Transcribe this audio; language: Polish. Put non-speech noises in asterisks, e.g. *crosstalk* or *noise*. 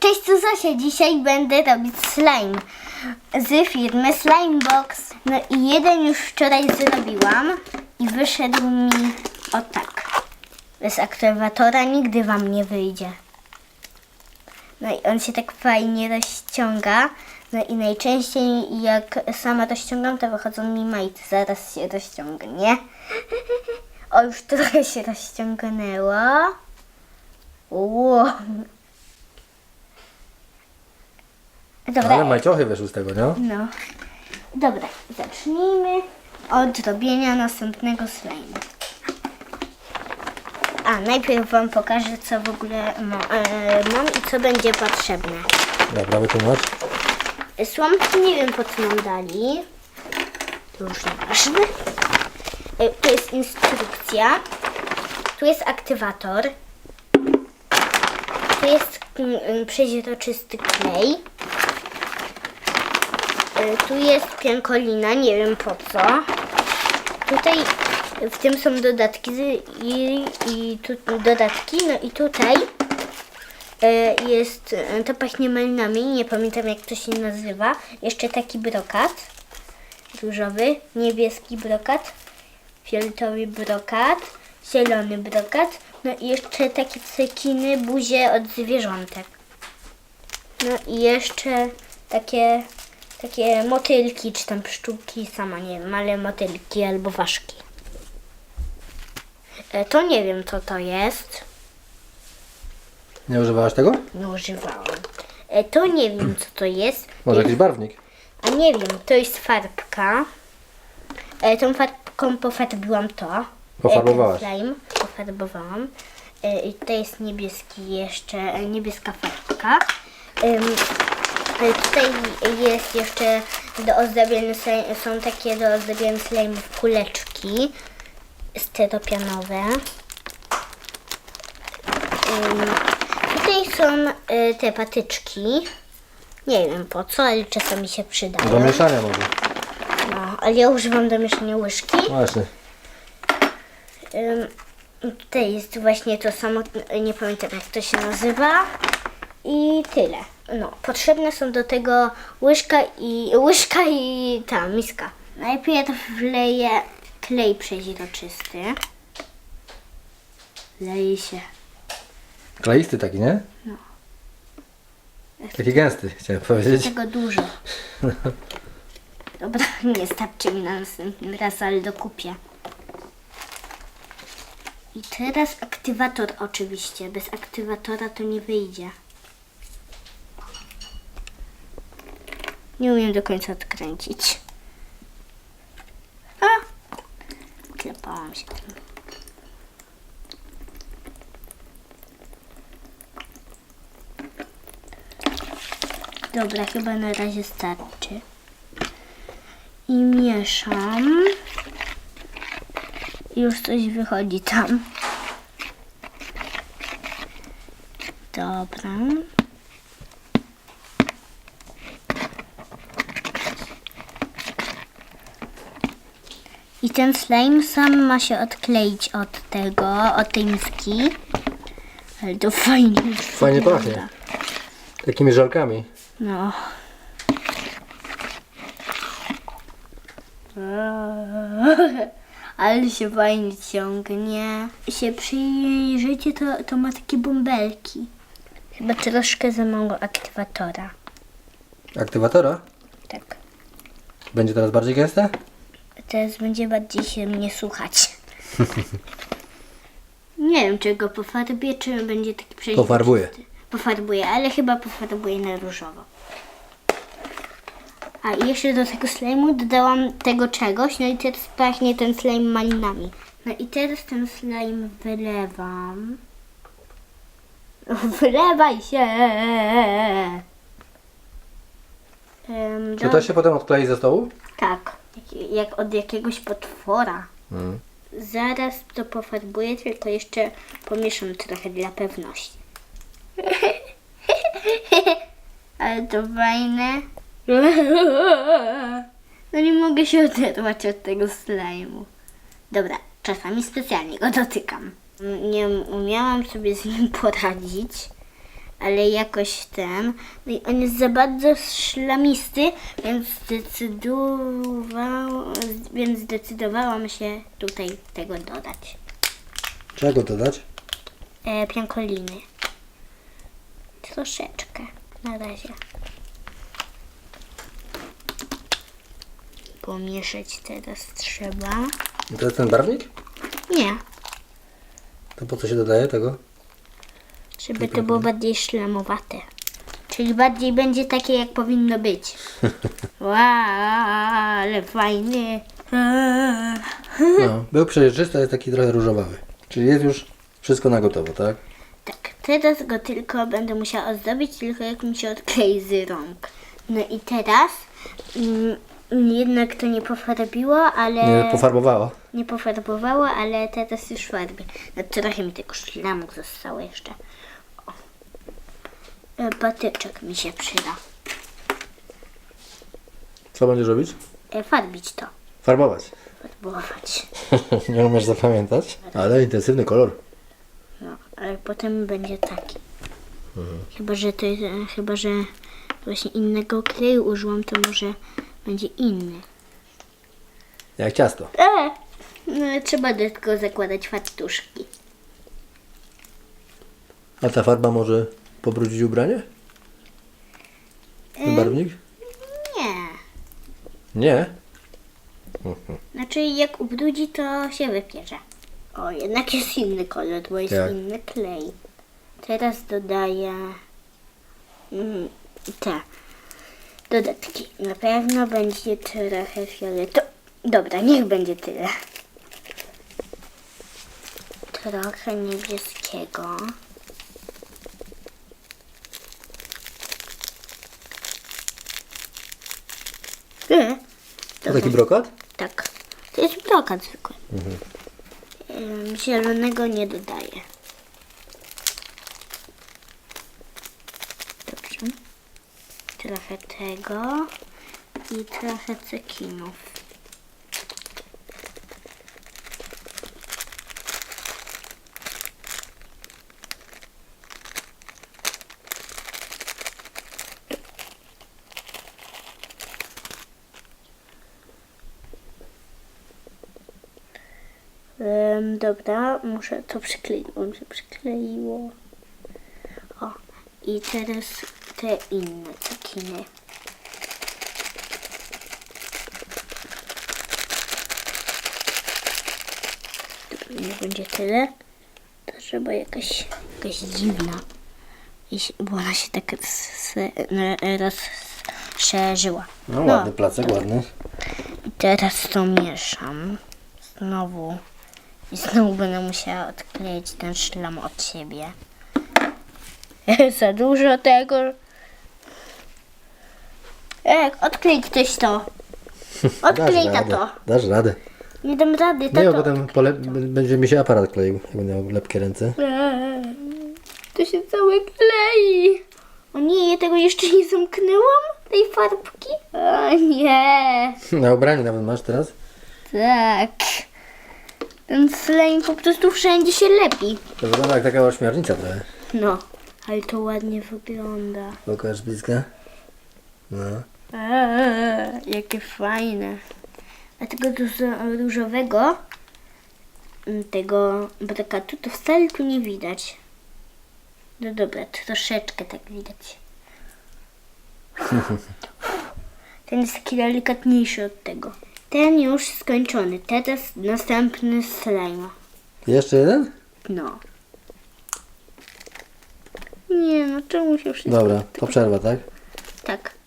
Cześć, tu Zosia. Dzisiaj będę robić slime z firmy Slimebox. No i jeden już wczoraj zrobiłam i wyszedł mi o tak. Bez aktywatora nigdy wam nie wyjdzie. No i on się tak fajnie rozciąga. No i najczęściej jak sama rozciągam, to wychodzą mi majty. Zaraz się rozciągnie. O, już trochę się rozciągnęło. Wow. Dobra, Ale majciochy wyszły z tego, nie? no. Dobra, zacznijmy od robienia następnego slime'u. A, najpierw Wam pokażę, co w ogóle ma, e, mam i co będzie potrzebne. Dobra, wytłumacz. Słomki nie wiem po co nam dali. To już nieważne. E, Tu jest instrukcja. Tu jest aktywator. Tu jest mm, mm, przeźroczysty klej. E, Tu jest piankolina, nie wiem po co. Tutaj w tym są dodatki i, i tu dodatki, no i tutaj E, jest, e, to pachnie malinami, nie pamiętam jak to się nazywa. Jeszcze taki brokat różowy, niebieski brokat, fioletowy brokat, zielony brokat, no i jeszcze takie cekiny, buzie od zwierzątek. No i jeszcze takie, takie motylki, czy tam pszczółki, sama nie wiem, ale motylki albo ważki. E, To nie wiem co to jest. Nie używałaś tego? Nie używałam. E, to nie wiem, co to jest. *clears throat* Może jakiś barwnik? A nie wiem, to jest farbka. E, tą farbką pofarbiłam to. Pofarbowałaś. E, ten slime pofarbowałam. E, I to jest niebieski jeszcze, e, niebieska farbka. Ym, tutaj jest jeszcze do ozdabiania, są takie do ozdabiania slime'ów kuleczki styropianowe. Tutaj są e, te patyczki. Nie wiem po co, ale czasami się przydają. Do mieszania może. No, ale ja używam do mieszania łyżki. Właśnie. Ym, tutaj jest właśnie to samo, nie pamiętam jak to się nazywa. I tyle. No, potrzebne są do tego łyżka i łyżka i ta miska. Najpierw wleję klej przeźroczysty. Leje się. Kleisty taki, nie? No. Taki gęsty, chciałem powiedzieć. Tego dużo. Dobra, *laughs* nie starczy mi na następny raz, ale dokupię. I teraz aktywator oczywiście. Bez aktywatora to nie wyjdzie. Nie umiem do końca odkręcić. A! Klepałam się tym. Dobra, chyba na razie starczy. I mieszam. Już coś wychodzi tam. Dobra. I ten slime sam ma się odkleić od tego, od tej miski. Ale to fajnie. Fajnie pachnie. Takimi żelkami. No. *laughs* Ale się fajnie ciągnie. Się przyjrzycie, to, to ma takie bąbelki. Chyba troszkę za mało aktywatora. Aktywatora? Tak. Będzie teraz bardziej gęste? Teraz będzie bardziej się mnie słuchać. *laughs* Nie wiem, czy go pofarbię, czy będzie taki przejrzysty. Pofarbuję. Pofarbuję, ale chyba pofarbuję na różowo. A i jeszcze do tego slime'u dodałam tego czegoś, no i teraz pachnie ten slime malinami. No i teraz ten slime wylewam. *laughs* Wylewaj się! Em, Czy do- to się potem odklei ze stołu? Tak, jak, jak od jakiegoś potwora. Mm. Zaraz to pofarbuję, tylko jeszcze pomieszam trochę dla pewności. *laughs* Ale to fajne. No nie mogę się oderwać od tego slajmu. Dobra, czasami specjalnie go dotykam. Nie umiałam sobie z nim poradzić. Ale jakoś ten. No i on jest za bardzo szlamisty, więc, zdecydował, więc zdecydowałam się tutaj tego dodać. Czego dodać? E, piankoliny. Troszeczkę na razie. Pomieszać teraz trzeba. I to jest ten barwnik? Nie, To po co się dodaje tego? Żeby to było bardziej szlamowate. Czyli bardziej będzie takie, jak powinno być. *laughs* Wow, ale fajny. No, był przejrzysty, a jest taki trochę różowawy. Czyli jest już wszystko na gotowo, tak? Tak, teraz go tylko będę musiała ozdobić, tylko jak mi się odklei z rąk. No i teraz mm, jednak to nie pofarbiło, ale... Nie pofarbowało. nie pofarbowało, ale teraz już farbię. No trochę mi tego szlamu zostało jeszcze. E, Patyczek mi się przyda. Co będziesz robić? E, farbić to. Farbować. Farbować. *laughs* Nie umiesz zapamiętać? Ale intensywny kolor. No, ale potem będzie taki. Chyba, że to jest, e, chyba, że właśnie innego kleju użyłam, to może będzie inny. Jak ciasto. E, no, trzeba do tego zakładać fartuszki. A ta farba może pobrudzić ubranie? Ten barwnik? Nie. Nie. Znaczy jak ubrudzi, to się wypierze. O, jednak jest inny kolor, bo jest Jak? inny klej. Teraz dodaję mm, te dodatki. Na pewno będzie trochę fioletowy. Dobra, niech będzie tyle. Trochę niebieskiego. E, To taki brokat? tak. To jest brokat zwykły. Ym, Zielonego nie dodaję. Dobrze. Trochę tego i trochę cekinów. Ym, dobra, muszę to przykleić, mi się przykleiło. O, i teraz te inne cekiny. Dobra, nie będzie tyle. To trzeba jakaś, jakaś dziwna. Bo ona się tak rozszerzyła. No ładny placek, ładny. I teraz to mieszam. Znowu. I znowu będę musiała odkleić ten szlam od siebie. *laughs* Za dużo tego. Ek, *laughs* odklej ktoś to. Odklej Dasz radę. tato. Dasz radę. Nie dam rady, Nie, bo tato. potem pole... będzie mi się aparat kleił, jak będę miał lepkie ręce. Eee, To się całe klei. O nie, ja tego jeszcze nie zamknęłam? Tej farbki? O nie. Na ubraniu nawet masz teraz? Tak. Ten slime po prostu wszędzie się lepi. To wygląda jak taka ośmiornica trochę. No, ale to ładnie wygląda. Pokaż bliska. No. Eee, jakie fajne. A tego róż- różowego, mm, tego brakatu, to wcale tu nie widać. No dobra, troszeczkę tak widać. *laughs* Ten jest taki delikatniejszy od tego. Ten już skończony. Teraz następny slime. Jeszcze jeden? No. Nie, no czemu się wszystko... Dobra, to przerwa, tak? Tak.